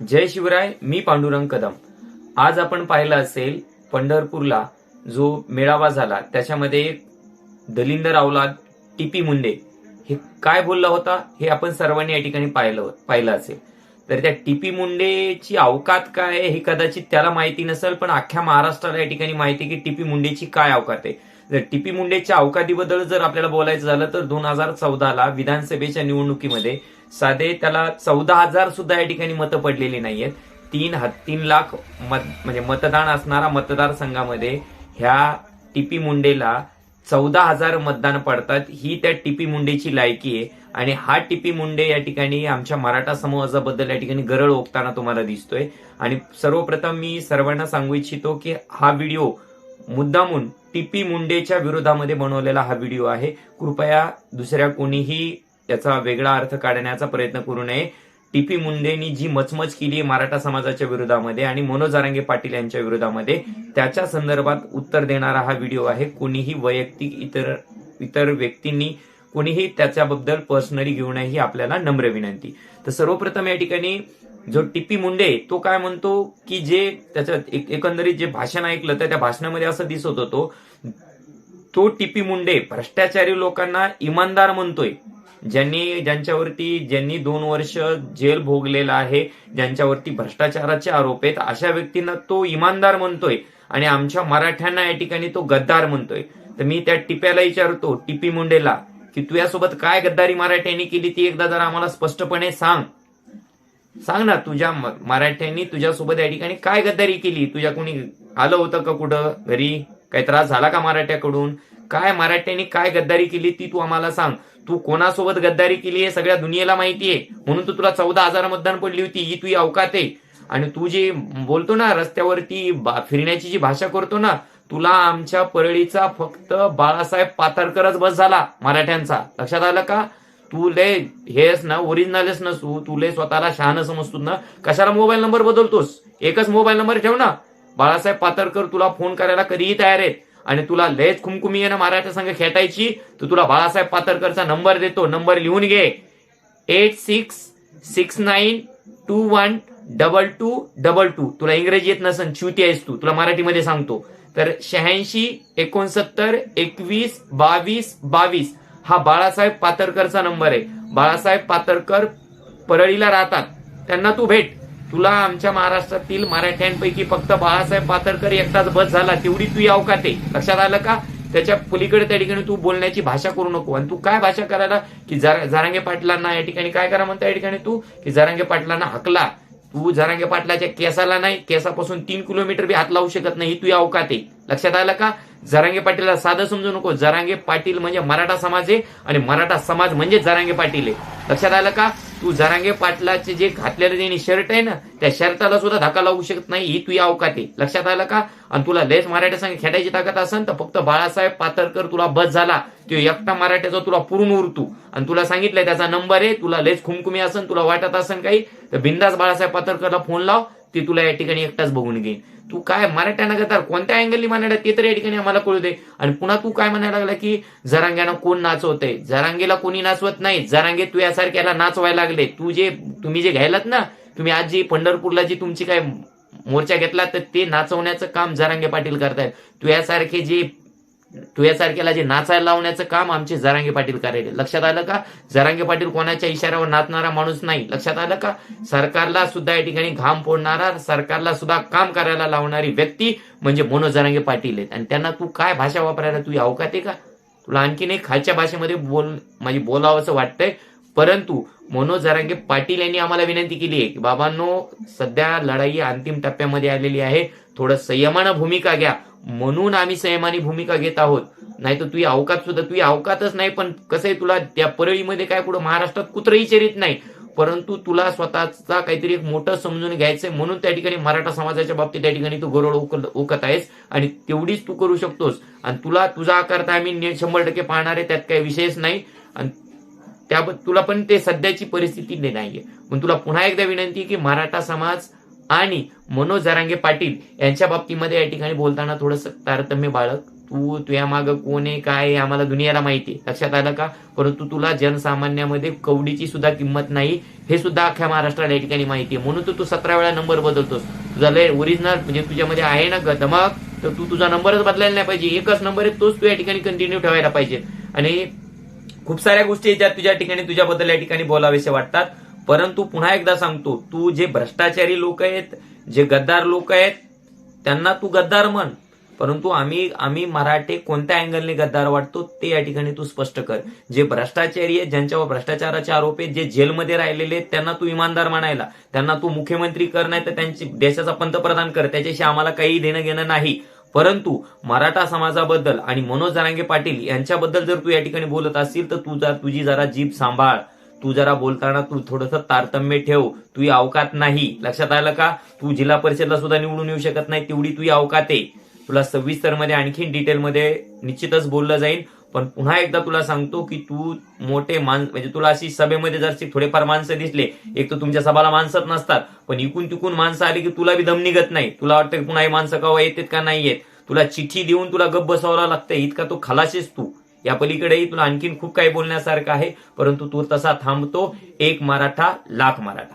जय शिवराय मी पांडुरंग कदम. आज आपण पाहिलं असेल पंढरपूरला जो मेळावा झाला त्याच्यामध्ये एक दलिंदर अवलाद टीपी मुंडे. हे काय बोलला होता? हे आपण सर्वांनी या ठिकाणी पाहिलं पाहिलं असेल. तर त्या टीपी मुंडेची अवकात काय हे कदाचित त्याला माहिती नसेल पण अख्ख्या महाराष्ट्राला या ठिकाणी माहिती आहे की टीपी मुंडेची काय अवकात आहे. जर टीपी मुंडेच्या अवकातीबद्दल जर आपल्याला बोलायचं झालं तर दोन हजार चौदाला विधानसभेच्या निवडणुकीमध्ये साधे त्याला चौदा हजार सुद्धा या ठिकाणी मतं पडलेली नाहीयेत. तीन ह- तीन लाख मत म्हणजे मतदान असणारा मतदारसंघामध्ये ह्या टीपी मुंडेला चौदा हजार मतदान पडतात. ही त्या टीपी मुंडेची लायकी आहे. आणि हा टीपी मुंडे या ठिकाणी आमच्या मराठा समाजाबद्दल या ठिकाणी गरळ ओकताना तुम्हाला दिसतोय. आणि सर्वप्रथम मी सर्वांना सांगू इच्छितो की हा व्हिडिओ मुद्दामून टीपी मुंडेच्या विरोधामध्ये बनवलेला हा व्हिडिओ आहे. कृपया दुसऱ्या कोणीही त्याचा वेगळा अर्थ काढण्याचा प्रयत्न करू नये. टीपी मुंडेनी जी मचमच केली मराठा समाजाच्या विरोधामध्ये आणि मनोज जारांगे पाटील यांच्या विरोधामध्ये त्याच्या संदर्भात उत्तर देणारा हा व्हिडिओ आहे. कोणीही वैयक्तिक इतर इतर व्यक्तींनी कोणीही त्याच्याबद्दल पर्सनली घेऊ नये ही आपल्याला नम्र विनंती. तर सर्वप्रथम या ठिकाणी जो टिपी मुंडे तो काय म्हणतो की जे त्याचं एक- एकंदरीत जे भाषण ऐकलं तर त्या भाषणामध्ये असं दिसत होतो तो टिपी मुंडे भ्रष्टाचारी लोकांना इमानदार म्हणतोय. ज्यांनी ज्यांच्यावरती ज्यांनी दोन वर्ष जेल भोगलेला आहे ज्यांच्यावरती भ्रष्टाचाराचे आरोप आहेत अशा व्यक्तींना तो इमानदार म्हणतोय. आणि आमच्या मराठ्यांना या ठिकाणी तो गद्दार म्हणतोय. तर मी त्या टिप्याला विचारतो टिपी मुंडेला की तुझ्यासोबत काय गद्दारी मराठ्यांनी केली ती एकदा जरा आम्हाला स्पष्टपणे सांग. सांग ना तुझ्या मराठ्यांनी तुझ्यासोबत या ठिकाणी काय गद्दारी केली? तुझ्या कोणी आलं होतं का कुठं घरी? काही त्रास झाला का मराठ्याकडून? काय मराठ्यांनी काय गद्दारी केली ती तू आम्हाला सांग. तू कोणासोबत गद्दारी केली आहे सगळ्या दुनियेला माहितीये. म्हणून तर तुला चौदा हजार मतदान पडली होती ही तुझी अवकात आहे. आणि तू जे बोलतो ना रस्त्यावरती बा- फिरण्याची जी भाषा करतो ना तुला आमच्या परळीचा फक्त बाळासाहेब पातारकरच बस झाला मराठ्यांचा. लक्षात आलं का? तू लय हेस ना ओरिजिनलच नसू तू. लय स्वतःला शहाणं समजतो ना. कशाला मोबाईल नंबर बदलतोस? एकच मोबाईल नंबर ठेव ना. बाळासाहेब पातळकर तुला फोन करायला कधीही तयार आहेत. आणि तुला लयच खुमखुमी आहे ना मराठा संघ खेटायची तर तुला बाळासाहेब पातरकरचा नंबर देतो. नंबर लिहून घे. Eight six six nine two one double two double two तुला इंग्रजी येत नसन च्युती आहेस तू. तुला मराठीमध्ये सांगतो. तर शहाऐंशी एकोणसत्तर एकवीस बावीस बावीस. हा बाळासाहेब पातरकरचा नंबर आहे. बाळासाहेब पातरकर परळीला राहतात. त्यांना तू भेट. तुला आमच्या महाराष्ट्रातील मराठ्यांपैकी फक्त बाळासाहेब पातरकर एकटाच बस झाला. तेवढी तू याव का ते? लक्षात आलं का? त्याच्या पलीकडे त्या ठिकाणी तू बोलण्याची भाषा करू नको. आणि तू काय भाषा करायला? की जरा- पाटलांना या ठिकाणी काय करा म्हणता या ठिकाणी तू? की जारांगे पाटलांना हकला. तू जरांगे पाटलाच्या केसाला नाही केसापासून तीन किलोमीटर बी हात लावू शकत नाही ही तू अवकात आहे. लक्षात आलं का? जरांगे पाटीलला साधं समजू नको. जरांगे पाटील म्हणजे मराठा समाज आहे आणि मराठा समाज म्हणजे जरांगे पाटील आहे. लक्षात आलं का? तू जरांगे पाटलाचे जे घातलेलं ज्यांनी शर्ट आहे ना त्या शर्टाला सुद्धा धक्का लावू शकत नाही ही तुझी अवकात आहे. लक्षात आलं का? आणि तुला लेस मराठा संघ खेळायची ताकद असेल तर फक्त बाळासाहेब पातळकर तुला बस झाला. तो एकटा मराठ्याचा तुला पुरून उरतू. आणि तुला सांगितलंय त्याचा नंबर आहे तुला लेस खुमखुमी असन तुला वाटत असेल काही? तर बिंदास बाळासाहेब पातळकरला फोन लाव ती तुला या ठिकाणी एकटाच बघून घेईन. तू काय मराठ्यांना गद्दार कोणत्या अँगलनी म्हणायला ते तर या ठिकाणी आम्हाला कळू दे. आणि पुन्हा तू काय म्हणायला लागला की जरांग्यानं कोण नाचवतंय? जरांगेला कोणी नाचवत नाही. जरांगे तू यासारख्याला नाचवायला लागले. तू जे तुम्ही जे घ्यायलात ना तुम्ही आज जी पंढरपूरला जी तुमची काय मोर्चा घेतला तर ते नाचवण्याचं काम जरांगे पाटील करतायत. तू यासारखे जे तू तारखेला जे नाचायला लावण्याचं काम आमचे जरांगे पाटील करायले. लक्षात आलं का? जरांगे पाटील कोणाच्या इशाऱ्यावर नाचणारा माणूस नाही. लक्षात आलं का? सरकारला सुद्धा या ठिकाणी घाम फोडणारा सरकारला सुद्धा काम करायला लावणारी व्यक्ती म्हणजे मनोज जरांगे पाटील आहेत. आणि त्यांना तू काय भाषा वापरायला तू अवकात आहे का? तुला आणखीन एक खालच्या भाषेमध्ये बोल म्हणजे बोलावं असं वाटतंय. परंतु मनोज जरांगे पाटील यांनी आम्हाला विनंती केली आहे की बाबांनो सध्या लढाई अंतिम टप्प्यामध्ये आलेली आहे. थोडं संयमानं भूमिका घ्या. म्हणून आम्ही संयमानी भूमिका घेत आहोत. नाही तर तुझी अवकात सुद्धा तुझी अवकातच नाही पण कसं आहे तुला त्या परळीमध्ये काय पुढे महाराष्ट्रात कुत्रही चरित नाही. परंतु तुला स्वतःचा काहीतरी एक मोठं समजून घ्यायचंय म्हणून त्या ठिकाणी मराठा समाजाच्या बाबतीत त्या ठिकाणी तू गरोड उकल ओकत आहेस. आणि तेवढीच तू करू शकतोस. आणि तुला तुझा आकार तर आम्ही शंभर टक्के पाहणार आहे त्यात काही विषयच नाही. आणि त्या तुला पण ते सध्याची परिस्थिती नाहीये. पण तुला पुन्हा एकदा विनंती की मराठा समाज आणि मनोज जरांगे पाटील यांच्या बाबतीमध्ये या ठिकाणी बोलताना थोडंसं तारतम्य बाळक तू तुझ्या मागं कोण आहे काय आम्हाला दुनियाला माहिती आहे. लक्षात आलं का? परंतु तुला जनसामान्यामध्ये कवडीची सुद्धा किंमत नाही. हे सुद्धा अख्ख्या महाराष्ट्राला या ठिकाणी माहिती आहे. म्हणून तू तू सतरा वेळा नंबर बदलतोस. तुझा लय ओरिजिनल म्हणजे तुझ्यामध्ये आहे ना ग तर तू तुझा नंबरच बदलायला नाही पाहिजे. एकच नंबर आहे तोच तू या ठिकाणी कंटिन्यू ठेवायला पाहिजे. आणि खूप साऱ्या गोष्टी आहेत ज्या तुझ्या ठिकाणी तुझ्याबद्दल या ठिकाणी बोलावेसे वाटतात. परंतु पुन्हा एकदा सांगतो तू जे भ्रष्टाचारी लोक आहेत जे गद्दार लोक आहेत त्यांना तू गद्दार म्हण. परंतु आम्ही आम्ही मराठे कोणत्या अँगलने गद्दार वाटतो ते या ठिकाणी तू स्पष्ट कर. जे भ्रष्टाचारी आहेत ज्यांच्यावर भ्रष्टाचाराचे आरोप आहेत जे जेलमध्ये राहिलेले आहेत त्यांना तू इमानदार म्हणायला. त्यांना तू मुख्यमंत्री कर नाही तर त्यांची देशाचा पंतप्रधान कर. त्याच्याशी आम्हाला काही देणं घेणं नाही. परंतु मराठा समाजाबद्दल आणि मनोज जरांगे पाटील यांच्याबद्दल जर तू या ठिकाणी बोलत असतील तर तू जर तुझी जरा जीभ सांभाळ. तू जरा बोलताना तू थोडंसं तारतम्य ठेव. तुझी अवकात नाही. लक्षात आलं का? तू जिल्हा परिषदला सुद्धा निवडून येऊ शकत नाही तेवढी तुझी अवकात आहे. तुला सविस्तरमध्ये आणखीन डिटेलमध्ये निश्चितच बोललं जाईल. पण पुन्हा एकदा तुला सांगतो की तू मोठे मान म्हणजे तुला अशी सभेमध्ये जर थोडेफार माणसं दिसले एक तर तुमच्या सभाला माणसंच नसतात पण इकून तिकून माणसं आली की तुला बी दम निघत नाही. तुला वाटतं की पुन्हा हे माणसं कवा येतात का नाही येत? तुला चिठ्ठी देऊन तुला गप्प बसवावं लागतं इतका तो खलाशीस तू. या पलीकडेही तुला आणखीन खूप काही बोलण्यासारखं आहे परंतु तू तसा थांबतो एक मराठा लाख मराठा.